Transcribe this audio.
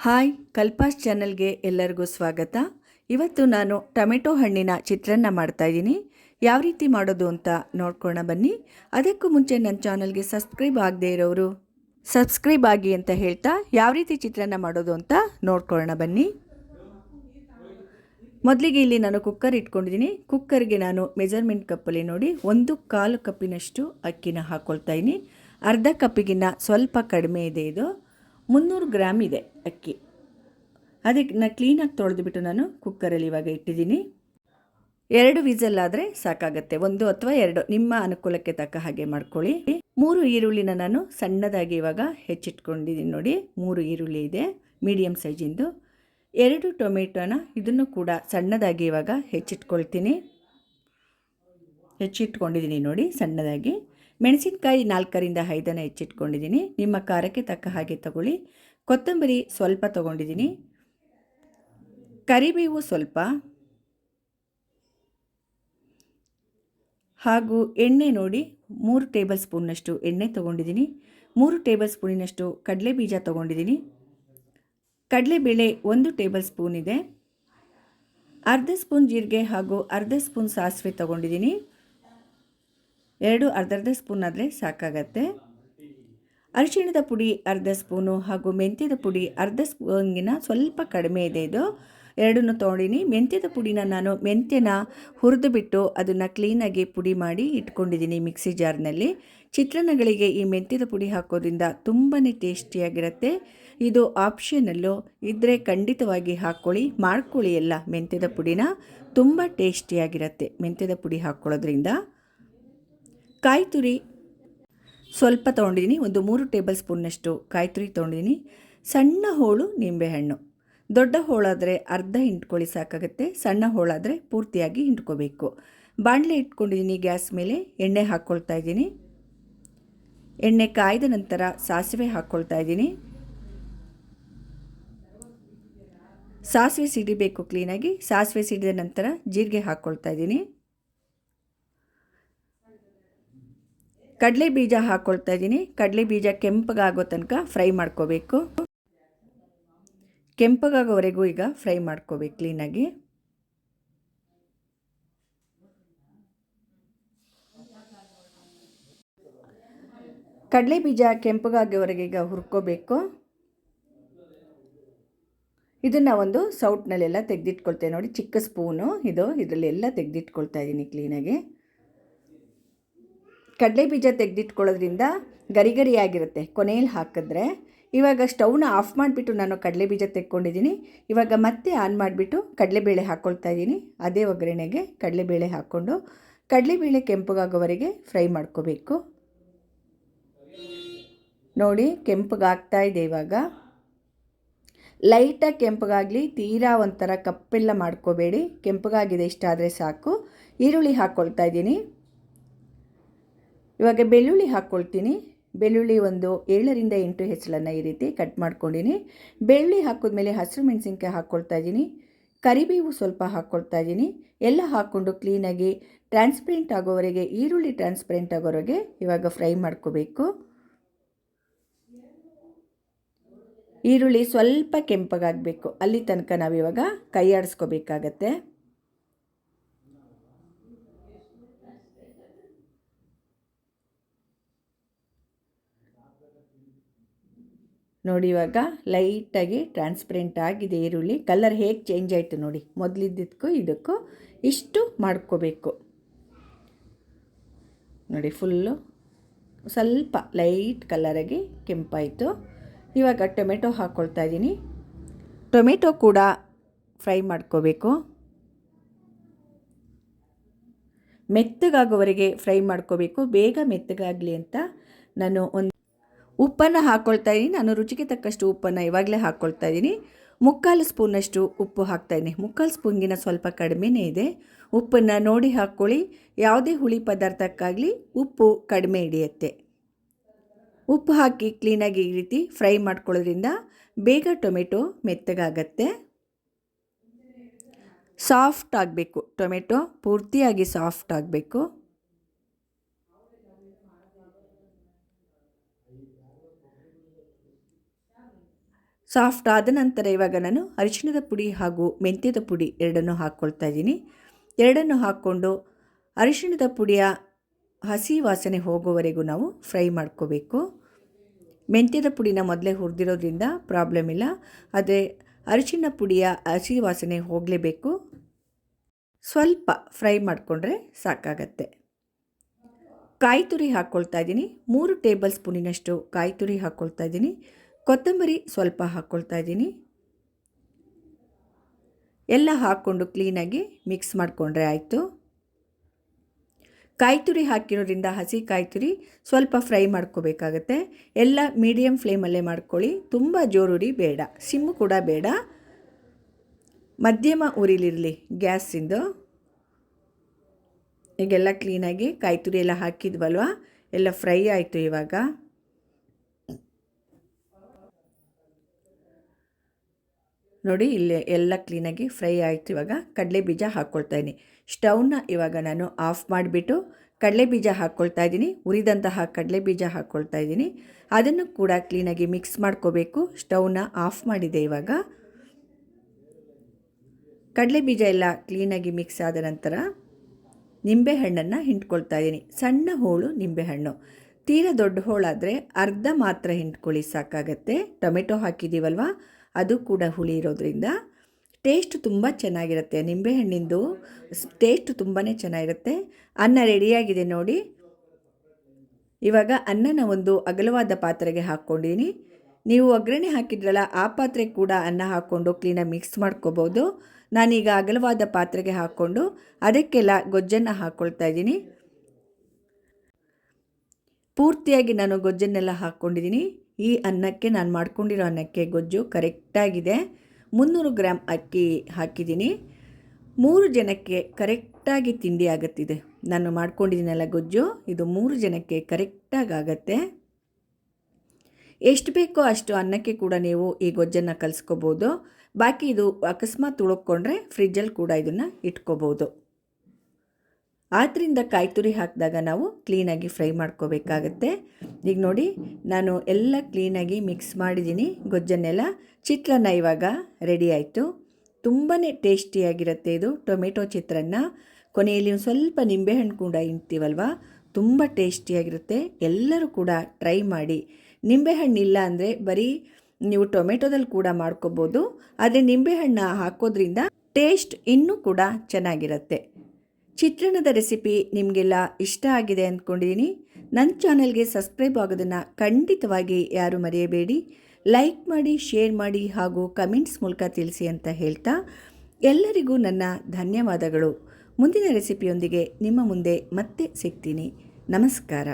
Hi ಕಲ್ಪಾಸ್ ಚಾನಲ್ಗೆ ಎಲ್ಲರಿಗೂ ಸ್ವಾಗತ. ಇವತ್ತು ನಾನು ಟೊಮೆಟೊ ಹಣ್ಣಿನ ಚಿತ್ರಾನ್ನ ಮಾಡ್ತಾಯಿದ್ದೀನಿ ಯಾವ ರೀತಿ ಮಾಡೋದು ಅಂತ ನೋಡ್ಕೊಳ್ಳೋಣ ಬನ್ನಿ. ಅದಕ್ಕೂ ಮುಂಚೆ ನನ್ನ ಚಾನಲ್ಗೆ ಸಬ್ಸ್ಕ್ರೈಬ್ ಆಗದೇ ಇರೋರು, ಸಬ್ಸ್ಕ್ರೈಬ್ ಆಗಿ ಅಂತ ಹೇಳ್ತಾ ಯಾವ ರೀತಿ ಚಿತ್ರಾನ್ನ ಮಾಡೋದು ಅಂತ ನೋಡ್ಕೊಳ್ಳೋಣ ಬನ್ನಿ. ಮೊದಲಿಗೆ ಇಲ್ಲಿ ನಾನು ಕುಕ್ಕರ್ ಇಟ್ಕೊಂಡಿದ್ದೀನಿ. ಕುಕ್ಕರ್ಗೆ ನಾನು ಮೆಜರ್ಮೆಂಟ್ ಕಪ್ಪಲ್ಲಿ ನೋಡಿ ಒಂದು ಕಾಲು ಕಪ್ಪಿನಷ್ಟು ಅಕ್ಕಿನ ಹಾಕ್ಕೊಳ್ತಾ ಇದ್ದೀನಿ. ಅರ್ಧ ಕಪ್ಪಿಗಿನ್ನ ಸ್ವಲ್ಪ ಕಡಿಮೆ ಇದೆ ಇದು. ಮುನ್ನೂರು ಗ್ರಾಮ್ ಇದೆ ಅಕ್ಕಿ. ಅದಕ್ಕೆ ನಾನು ಕ್ಲೀನಾಗಿ ತೊಳೆದುಬಿಟ್ಟು ನಾನು ಕುಕ್ಕರಲ್ಲಿ ಇವಾಗ ಇಟ್ಟಿದ್ದೀನಿ. ಎರಡು ವಿಸಲ್ ಆದರೆ ಸಾಕಾಗತ್ತೆ. ಒಂದು ಅಥವಾ ಎರಡು. ನಿಮ್ಮ ಅನುಕೂಲಕ್ಕೆ ತಕ್ಕ ಹಾಗೆ ಮಾಡ್ಕೊಳ್ಳಿ. ಮೂರು ಈರುಳ್ಳಿನ ನಾನು ಸಣ್ಣದಾಗಿ ಇವಾಗ ಹೆಚ್ಚಿಟ್ಕೊಂಡಿದ್ದೀನಿ ನೋಡಿ. ಮೂರು ಈರುಳ್ಳಿ ಇದೆ ಮೀಡಿಯಮ್ ಸೈಜಿಂದು ಎರಡು ಟೊಮೆಟೊನ ಇದನ್ನು ಕೂಡ ಸಣ್ಣದಾಗಿ ಇವಾಗ ಹೆಚ್ಚಿಟ್ಕೊಳ್ತೀನಿ. ಹೆಚ್ಚಿಟ್ಕೊಂಡಿದ್ದೀನಿ ನೋಡಿ, ಸಣ್ಣದಾಗಿ. ಮೆಣಸಿನ್ಕಾಯಿ ನಾಲ್ಕರಿಂದ ಐದನ್ನು ಹೆಚ್ಚಿಟ್ಕೊಂಡಿದ್ದೀನಿ. ನಿಮ್ಮ ಖಾರಕ್ಕೆ ತಕ್ಕ ಹಾಗೆ ತಗೊಳ್ಳಿ. ಕೊತ್ತಂಬರಿ ಸ್ವಲ್ಪ ತಗೊಂಡಿದ್ದೀನಿ. ಕರಿಬೇವು ಸ್ವಲ್ಪ. ಹಾಗೂ ಎಣ್ಣೆ ನೋಡಿ ಮೂರು ಟೇಬಲ್ ಸ್ಪೂನ್ನಷ್ಟು ಎಣ್ಣೆ ತೊಗೊಂಡಿದ್ದೀನಿ. ಮೂರು ಟೇಬಲ್ ಸ್ಪೂನಿನಷ್ಟು ಕಡಲೆ ಬೀಜ ತೊಗೊಂಡಿದ್ದೀನಿ. ಕಡಲೆಬೇಳೆ ಒಂದು ಟೇಬಲ್ ಸ್ಪೂನ್ ಇದೆ. ಅರ್ಧ ಸ್ಪೂನ್ ಜೀರಿಗೆ ಹಾಗೂ ಅರ್ಧ ಸ್ಪೂನ್ ಸಾಸಿವೆ ತೊಗೊಂಡಿದ್ದೀನಿ. ಎರಡು ಅರ್ಧರ್ಧ ಅರ್ಧ ಸ್ಪೂನ್ ಆದರೆ ಸಾಕಾಗತ್ತೆ. ಅರಿಶಿಣದ ಪುಡಿ ಅರ್ಧ ಸ್ಪೂನು ಹಾಗೂ ಮೆಂತ್ಯದ ಪುಡಿ ಅರ್ಧ ಸ್ಪೂನ್ಗಿನ ಸ್ವಲ್ಪ ಕಡಿಮೆ ಇದೆ ಇದು. ಎರಡನ್ನು ತೊಗೊಂಡಿನಿ. ಮೆಂತ್ಯದ ಪುಡಿನ ನಾನು ಮೆಂತ್ಯನ ಹುರಿದು ಬಿಟ್ಟು ಅದನ್ನು ಕ್ಲೀನಾಗಿ ಪುಡಿ ಮಾಡಿ ಇಟ್ಕೊಂಡಿದ್ದೀನಿ ಮಿಕ್ಸಿ ಜಾರ್ನಲ್ಲಿ ಚಿತ್ರಾನ್ನಗಳಿಗೆ ಈ ಮೆಂತ್ಯದ ಪುಡಿ ಹಾಕೋದ್ರಿಂದ ತುಂಬಾ ಟೇಸ್ಟಿಯಾಗಿರುತ್ತೆ ಇದು ಆಪ್ಷನಲ್ಲು ಇದ್ದರೆ ಖಂಡಿತವಾಗಿ ಹಾಕ್ಕೊಳ್ಳಿ ಮಾಡ್ಕೊಳ್ಳಿ ಎಲ್ಲ ಮೆಂತ್ಯದ ಪುಡಿನ. ತುಂಬ ಟೇಸ್ಟಿಯಾಗಿರುತ್ತೆ ಮೆಂತ್ಯದ ಪುಡಿ ಹಾಕ್ಕೊಳ್ಳೋದ್ರಿಂದ ಕಾಯಿ ತುರಿ ಸ್ವಲ್ಪ ತೊಗೊಂಡಿದ್ದೀನಿ ಒಂದು ಮೂರು ಟೇಬಲ್ ಸ್ಪೂನ್ನಷ್ಟು ಕಾಯಿ ತುರಿ ತೊಗೊಂಡಿದ್ದೀನಿ ಸಣ್ಣ ಹೋಳು ನಿಂಬೆಹಣ್ಣು. ದೊಡ್ಡ ಹೋಳಾದರೆ ಅರ್ಧ ಹಿಂಡ್ಕೊಳ್ಳಿ ಸಾಕಾಗುತ್ತೆ, ಸಣ್ಣ ಹೋಳಾದರೆ ಪೂರ್ತಿಯಾಗಿ ಹಿಂಡ್ಕೋಬೇಕು. ಬಾಣಲೆ ಇಟ್ಕೊಂಡಿದ್ದೀನಿ ಗ್ಯಾಸ್ ಮೇಲೆ, ಎಣ್ಣೆ ಹಾಕ್ಕೊಳ್ತಾ ಇದ್ದೀನಿ. ಎಣ್ಣೆ ಕಾಯ್ದ ನಂತರ ಸಾಸಿವೆ ಹಾಕ್ಕೊಳ್ತಾ ಇದ್ದೀನಿ. ಸಾಸಿವೆ ಸಿಡಿಬೇಕು ಕ್ಲೀನಾಗಿ, ಸಾಸಿವೆ ಸಿಡಿದ ನಂತರ ಜೀರಿಗೆ ಹಾಕ್ಕೊಳ್ತಾ ಇದ್ದೀನಿ. ಕಡಲೆ ಬೀಜ ಹಾಕ್ಕೊಳ್ತಾ ಇದ್ದೀನಿ. ಕಡಲೆ ಬೀಜ ಕೆಂಪಗಾಗೋ ತನಕ ಫ್ರೈ ಮಾಡ್ಕೋಬೇಕು. ಕೆಂಪಗಾಗೋವರೆಗೂ ಈಗ ಫ್ರೈ ಮಾಡ್ಕೋಬೇಕು ಕ್ಲೀನಾಗಿ ಕಡಲೆ ಬೀಜ ಕೆಂಪಗಾಗೋವರೆಗೆ ಈಗ ಹುರ್ಕೋಬೇಕು. ಇದನ್ನು ಒಂದು ಸೌಟ್ನಲ್ಲೆಲ್ಲ ತೆಗೆದಿಟ್ಕೊಳ್ತೇವೆ ನೋಡಿ, ಚಿಕ್ಕ ಸ್ಪೂನು ಇದು. ಇದರಲ್ಲೆಲ್ಲ ತೆಗೆದಿಟ್ಕೊಳ್ತಾ ಇದ್ದೀನಿ ಕ್ಲೀನಾಗಿ ಕಡಲೆ ಬೀಜ ತೆಗೆದಿಟ್ಕೊಳ್ಳೋದ್ರಿಂದ ಗರಿ ಗರಿಯಾಗಿರುತ್ತೆ ಕೊನೆಯಲ್ಲಿ ಹಾಕಿದ್ರೆ ಇವಾಗ ಸ್ಟವ್ನ ಆಫ್ ಮಾಡಿಬಿಟ್ಟು ನಾನು ಕಡಲೆ ಬೀಜ ತೆಕ್ಕೊಂಡಿದ್ದೀನಿ. ಇವಾಗ ಮತ್ತೆ ಆನ್ ಮಾಡಿಬಿಟ್ಟು ಕಡಲೆಬೇಳೆ ಹಾಕ್ಕೊಳ್ತಾ ಇದ್ದೀನಿ. ಅದೇ ಒಗ್ಗರಣೆಗೆ ಕಡಲೆಬೇಳೆ ಹಾಕ್ಕೊಂಡು ಕಡಲೆಬೇಳೆ ಕೆಂಪಗಾಗೋವರೆಗೆ ಫ್ರೈ ಮಾಡ್ಕೋಬೇಕು. ನೋಡಿ, ಕೆಂಪಗಾಗ್ತಾ ಇದೆ ಇವಾಗ. ಲೈಟಾಗಿ ಕೆಂಪಗಾಗಲಿ, ತೀರಾ ಒಂಥರ ಕಪ್ಪೆಲ್ಲ ಮಾಡ್ಕೋಬೇಡಿ. ಕೆಂಪಗಾಗಿದೆ ಇಷ್ಟಾದರೆ ಸಾಕು. ಈರುಳ್ಳಿ ಹಾಕ್ಕೊಳ್ತಾ ಇದ್ದೀನಿ. ಇವಾಗ ಬೆಳ್ಳುಳ್ಳಿ ಹಾಕ್ಕೊಳ್ತೀನಿ. ಬೆಳ್ಳುಳ್ಳಿ ಒಂದು ಏಳರಿಂದ ಎಂಟು ಹೆಚ್ಚಳನ್ನು ಈ ರೀತಿ ಕಟ್ ಮಾಡ್ಕೊಂಡಿನಿ. ಬೆಳ್ಳುಳ್ಳಿ ಹಾಕಿದ್ಮೇಲೆ ಹಸಿರು ಮೆಣಸಿನ್ಕಾಯಿ ಹಾಕ್ಕೊಳ್ತಾ ಇದ್ದೀನಿ. ಕರಿಬೇವು ಸ್ವಲ್ಪ ಹಾಕ್ಕೊಳ್ತಾ ಇದ್ದೀನಿ. ಎಲ್ಲ ಹಾಕ್ಕೊಂಡು ಕ್ಲೀನಾಗಿ ಟ್ರಾನ್ಸ್ಪರೆಂಟ್ ಆಗೋವರೆಗೆ, ಈರುಳ್ಳಿ ಟ್ರಾನ್ಸ್ಪರೆಂಟ್ ಆಗೋವರೆಗೆ ಇವಾಗ ಫ್ರೈ ಮಾಡ್ಕೋಬೇಕು. ಈರುಳ್ಳಿ ಸ್ವಲ್ಪ ಕೆಂಪಗಾಗಬೇಕು ಅಲ್ಲಿ ತನಕ ನಾವಿವಾಗ ಕೈ ಆಡಿಸ್ಕೋಬೇಕಾಗತ್ತೆ ನೋಡಿ ಇವಾಗ ಲೈಟಾಗಿ ಟ್ರಾನ್ಸ್ಪರೆಂಟ್ ಆಗಿದೆ ಈರುಳ್ಳಿ. ಕಲರ್ ಹೇಗೆ ಚೇಂಜ್ ಆಯಿತು ನೋಡಿ. ಮೊದಲಿದ್ದಕ್ಕೂ ಇದಕ್ಕೂ ಇಷ್ಟು ಮಾಡ್ಕೋಬೇಕು. ನೋಡಿ ಫುಲ್ಲು ಸ್ವಲ್ಪ ಲೈಟ್ ಕಲರಾಗಿ ಕೆಂಪಾಯಿತು. ಇವಾಗ ಟೊಮೆಟೊ ಹಾಕ್ಕೊಳ್ತಾ ಇದ್ದೀನಿ. ಟೊಮೆಟೊ ಕೂಡ ಫ್ರೈ ಮಾಡ್ಕೋಬೇಕು. ಮೆತ್ತಗಾಗೋವರೆಗೆ ಫ್ರೈ ಮಾಡ್ಕೋಬೇಕು. ಬೇಗ ಮೆತ್ತಗಾಗಲಿ ಅಂತ ನಾನು ಒಂದು ಉಪ್ಪನ್ನು ಹಾಕ್ಕೊಳ್ತಾ ಇದ್ದೀನಿ. ನಾನು ರುಚಿಗೆ ತಕ್ಕಷ್ಟು ಉಪ್ಪನ್ನು ಇವಾಗಲೇ ಹಾಕ್ಕೊಳ್ತಾ ಇದ್ದೀನಿ. ಮುಕ್ಕಾಲು ಸ್ಪೂನಷ್ಟು ಉಪ್ಪು ಹಾಕ್ತಾಯಿದ್ದೀನಿ ಮುಕ್ಕಾಲು ಸ್ಪೂನ್ಗಿನ ಸ್ವಲ್ಪ ಕಡಿಮೆನೇ ಇದೆ. ಉಪ್ಪನ್ನು ನೋಡಿ ಹಾಕ್ಕೊಳ್ಳಿ. ಯಾವುದೇ ಹುಳಿ ಪದಾರ್ಥಕ್ಕಾಗಲಿ ಉಪ್ಪು ಕಡಿಮೆ ಹಿಡಿಯುತ್ತೆ. ಉಪ್ಪು ಹಾಕಿ ಕ್ಲೀನಾಗಿ ಈ ರೀತಿ ಫ್ರೈ ಮಾಡ್ಕೊಳ್ಳೋದ್ರಿಂದ ಬೇಗ ಟೊಮೆಟೊ ಮೆತ್ತಗಾಗತ್ತೆ. ಸಾಫ್ಟ್ ಆಗಬೇಕು. ಟೊಮೆಟೊ ಪೂರ್ತಿಯಾಗಿ ಸಾಫ್ಟ್ ಆಗಬೇಕು. ಸಾಫ್ಟ್ ಆದ ನಂತರ ಇವಾಗ ನಾನು ಅರಿಶಿಣದ ಪುಡಿ ಹಾಗೂ ಮೆಂತ್ಯದ ಪುಡಿ ಎರಡನ್ನು ಹಾಕ್ಕೊಳ್ತಾ ಇದ್ದೀನಿ. ಎರಡನ್ನು ಹಾಕ್ಕೊಂಡು ಅರಿಶಿಣದ ಪುಡಿಯ ಹಸಿ ವಾಸನೆ ಹೋಗೋವರೆಗೂ ನಾವು ಫ್ರೈ ಮಾಡ್ಕೋಬೇಕು. ಮೆಂತ್ಯದ ಪುಡಿನ ಮೊದಲೇ ಹುರಿದಿರೋದ್ರಿಂದ ಪ್ರಾಬ್ಲಮ್ ಇಲ್ಲ. ಆದರೆ ಅರಿಶಿಣ ಪುಡಿಯ ಹಸಿ ವಾಸನೆ ಹೋಗಲೇಬೇಕು. ಸ್ವಲ್ಪ ಫ್ರೈ ಮಾಡಿಕೊಂಡ್ರೆ ಸಾಕಾಗತ್ತೆ. ಕಾಯಿ ತುರಿ ಹಾಕ್ಕೊಳ್ತಾ ಇದ್ದೀನಿ. ಮೂರು ಟೇಬಲ್ ಸ್ಪೂನಿನಷ್ಟು ಕಾಯಿ ತುರಿ ಹಾಕ್ಕೊಳ್ತಾ ಇದ್ದೀನಿ. ಕೊತ್ತಂಬರಿ ಸ್ವಲ್ಪ ಹಾಕ್ಕೊಳ್ತಾ ಇದ್ದೀನಿ. ಎಲ್ಲ ಹಾಕ್ಕೊಂಡು ಕ್ಲೀನಾಗಿ ಮಿಕ್ಸ್ ಮಾಡಿಕೊಂಡ್ರೆ ಆಯಿತು. ಕಾಯಿ ತುರಿ ಹಾಕಿರೋದ್ರಿಂದ ಹಸಿ ಕಾಯಿ ತುರಿ ಸ್ವಲ್ಪ ಫ್ರೈ ಮಾಡ್ಕೋಬೇಕಾಗತ್ತೆ. ಎಲ್ಲ ಮೀಡಿಯಮ್ ಫ್ಲೇಮಲ್ಲೇ ಮಾಡ್ಕೊಳ್ಳಿ. ತುಂಬ ಜೋರುರಿ ಬೇಡ. ಸಿಮ್ಮು ಕೂಡ ಬೇಡ. ಮಧ್ಯಮ ಉರಿಲಿರಲಿ ಗ್ಯಾಸಿಂದು. ಈಗೆಲ್ಲ ಕ್ಲೀನಾಗಿ ಕಾಯಿ ತುರಿ ಎಲ್ಲ ಹಾಕಿದ್ವಲ್ವ? ಎಲ್ಲ ಫ್ರೈ ಆಯಿತು ಇವಾಗ. ನೋಡಿ, ಇಲ್ಲಿ ಎಲ್ಲ ಕ್ಲೀನಾಗಿ ಫ್ರೈ ಆಯಿತು. ಇವಾಗ ಕಡಲೆ ಬೀಜ ಹಾಕ್ಕೊಳ್ತಾ ಇದ್ದೀನಿ. ಸ್ಟವ್ನ ಇವಾಗ ನಾನು ಆಫ್ ಮಾಡಿಬಿಟ್ಟು ಕಡಲೆ ಬೀಜ ಹಾಕ್ಕೊಳ್ತಾ ಇದ್ದೀನಿ. ಉರಿದಂತಹ ಕಡಲೆ ಬೀಜ ಹಾಕ್ಕೊಳ್ತಾ ಇದ್ದೀನಿ. ಅದನ್ನು ಕೂಡ ಕ್ಲೀನಾಗಿ ಮಿಕ್ಸ್ ಮಾಡ್ಕೋಬೇಕು. ಸ್ಟೌವ್ನ ಆಫ್ ಮಾಡಿದೆ ಇವಾಗ. ಕಡಲೆ ಬೀಜ ಎಲ್ಲ ಕ್ಲೀನಾಗಿ ಮಿಕ್ಸ್ ಆದ ನಂತರ ನಿಂಬೆಹಣ್ಣನ್ನು ಹಿಂಡ್ಕೊಳ್ತಾ ಇದ್ದೀನಿ. ಸಣ್ಣ ಹೋಳು ನಿಂಬೆಹಣ್ಣು. ತೀರಾ ದೊಡ್ಡ ಹೋಳಾದರೆ ಅರ್ಧ ಮಾತ್ರ ಹಿಂಡ್ಕೊಳ್ಳಿ, ಸಾಕಾಗತ್ತೆ. ಟೊಮೆಟೊ ಹಾಕಿದ್ದೀವಲ್ವ? ಅದು ಕೂಡ ಹುಳಿ ಇರೋದ್ರಿಂದ ಟೇಸ್ಟ್ ತುಂಬ ಚೆನ್ನಾಗಿರುತ್ತೆ. ನಿಂಬೆಹಣ್ಣಿಂದು ಟೇಸ್ಟ್ ತುಂಬಾ ಚೆನ್ನಾಗಿರುತ್ತೆ. ಅನ್ನ ರೆಡಿಯಾಗಿದೆ ನೋಡಿ. ಇವಾಗ ಅನ್ನನ ಒಂದು ಅಗಲವಾದ ಪಾತ್ರೆಗೆ ಹಾಕ್ಕೊಂಡಿದ್ದೀನಿ ನೀವು ಒಗ್ಗರಣೆ ಹಾಕಿದ್ರಲ್ಲ, ಆ ಪಾತ್ರೆ ಕೂಡ ಅನ್ನ ಹಾಕ್ಕೊಂಡು ಕ್ಲೀನಾಗಿ ಮಿಕ್ಸ್ ಮಾಡ್ಕೋಬೋದು. ನಾನೀಗ ಅಗಲವಾದ ಪಾತ್ರೆಗೆ ಹಾಕ್ಕೊಂಡು ಅದಕ್ಕೆಲ್ಲ ಗೊಜ್ಜನ್ನು ಹಾಕ್ಕೊಳ್ತಾ ಇದ್ದೀನಿ. ಪೂರ್ತಿಯಾಗಿ ನಾನು ಗೊಜ್ಜನ್ನೆಲ್ಲ ಹಾಕ್ಕೊಂಡಿದ್ದೀನಿ ಈ ಅನ್ನಕ್ಕೆ ನಾನು ಮಾಡ್ಕೊಂಡಿರೋ ಅನ್ನಕ್ಕೆ ಗೊಜ್ಜು ಕರೆಕ್ಟಾಗಿದೆ. ಮುನ್ನೂರು ಗ್ರಾಮ್ ಅಕ್ಕಿ ಹಾಕಿದ್ದೀನಿ. ಮೂರು ಜನಕ್ಕೆ ಕರೆಕ್ಟಾಗಿ ತಿಂಡಿ ಆಗುತ್ತಿದೆ. ನಾನು ಮಾಡ್ಕೊಂಡಿದ್ದೀನಲ್ಲ ಗೊಜ್ಜು, ಇದು ಮೂರು ಜನಕ್ಕೆ ಕರೆಕ್ಟಾಗಿ ಆಗುತ್ತೆ. ಎಷ್ಟು ಬೇಕೋ ಅಷ್ಟು ಅನ್ನಕ್ಕೆ ಕೂಡ ನೀವು ಈ ಗೊಜ್ಜನ್ನು ಕಲಿಸ್ಕೋಬೋದು. ಬಾಕಿ ಇದು ಅಕಸ್ಮಾತ್ ತುಳುಕೊಂಡ್ರೆ ಫ್ರಿಜ್ಜಲ್ಲಿ ಕೂಡ ಇದನ್ನು ಇಟ್ಕೋಬೋದು. ಆದ್ದರಿಂದ ಕಾಯಿ ತುರಿ ಹಾಕಿದಾಗ ನಾವು ಕ್ಲೀನಾಗಿ ಫ್ರೈ ಮಾಡ್ಕೋಬೇಕಾಗತ್ತೆ. ಈಗ ನೋಡಿ, ನಾನು ಎಲ್ಲ ಕ್ಲೀನಾಗಿ ಮಿಕ್ಸ್ ಮಾಡಿದ್ದೀನಿ. ಗೊಜ್ಜನ್ನೆಲ್ಲ ಚಿತ್ರಾನ್ನ ಇವಾಗ ರೆಡಿ ಆಯಿತು. ತುಂಬಾ ಟೇಸ್ಟಿಯಾಗಿರುತ್ತೆ ಇದು. ಟೊಮೆಟೊ ಚಿತ್ರಾನ್ನ. ಕೊನೆಯಲ್ಲಿ ಒಂದು ಸ್ವಲ್ಪ ನಿಂಬೆಹಣ್ಣು ಕೂಡ ಇಂತೀವಲ್ವ ತುಂಬ ಟೇಸ್ಟಿಯಾಗಿರುತ್ತೆ. ಎಲ್ಲರೂ ಕೂಡ ಟ್ರೈ ಮಾಡಿ. ನಿಂಬೆಹಣ್ಣು ಇಲ್ಲ ಅಂದರೆ ಬರೀ ನೀವು ಟೊಮೆಟೊದಲ್ಲಿ ಕೂಡ ಮಾಡ್ಕೋಬೋದು. ಆದರೆ ನಿಂಬೆಹಣ್ಣು ಹಾಕೋದ್ರಿಂದ ಟೇಸ್ಟ್ ಇನ್ನೂ ಕೂಡ ಚೆನ್ನಾಗಿರುತ್ತೆ. ಚಿತ್ರಾನ್ನದ ರೆಸಿಪಿ ನಿಮಗೆಲ್ಲ ಇಷ್ಟ ಆಗಿದೆ ಅಂದ್ಕೊಂಡಿದ್ದೀನಿ. ನನ್ನ ಚಾನಲ್ಗೆ ಸಬ್ಸ್ಕ್ರೈಬ್ ಆಗೋದನ್ನು ಖಂಡಿತವಾಗಿ ಯಾರು ಮರೆಯಬೇಡಿ. ಲೈಕ್ ಮಾಡಿ, ಶೇರ್ ಮಾಡಿ ಹಾಗೂ ಕಮೆಂಟ್ಸ್ ಮೂಲಕ ತಿಳಿಸಿ ಅಂತ ಹೇಳ್ತಾ ಎಲ್ಲರಿಗೂ ನನ್ನ ಧನ್ಯವಾದಗಳು. ಮುಂದಿನ ರೆಸಿಪಿಯೊಂದಿಗೆ ನಿಮ್ಮ ಮುಂದೆ ಮತ್ತೆ ಸಿಗ್ತೀನಿ. ನಮಸ್ಕಾರ.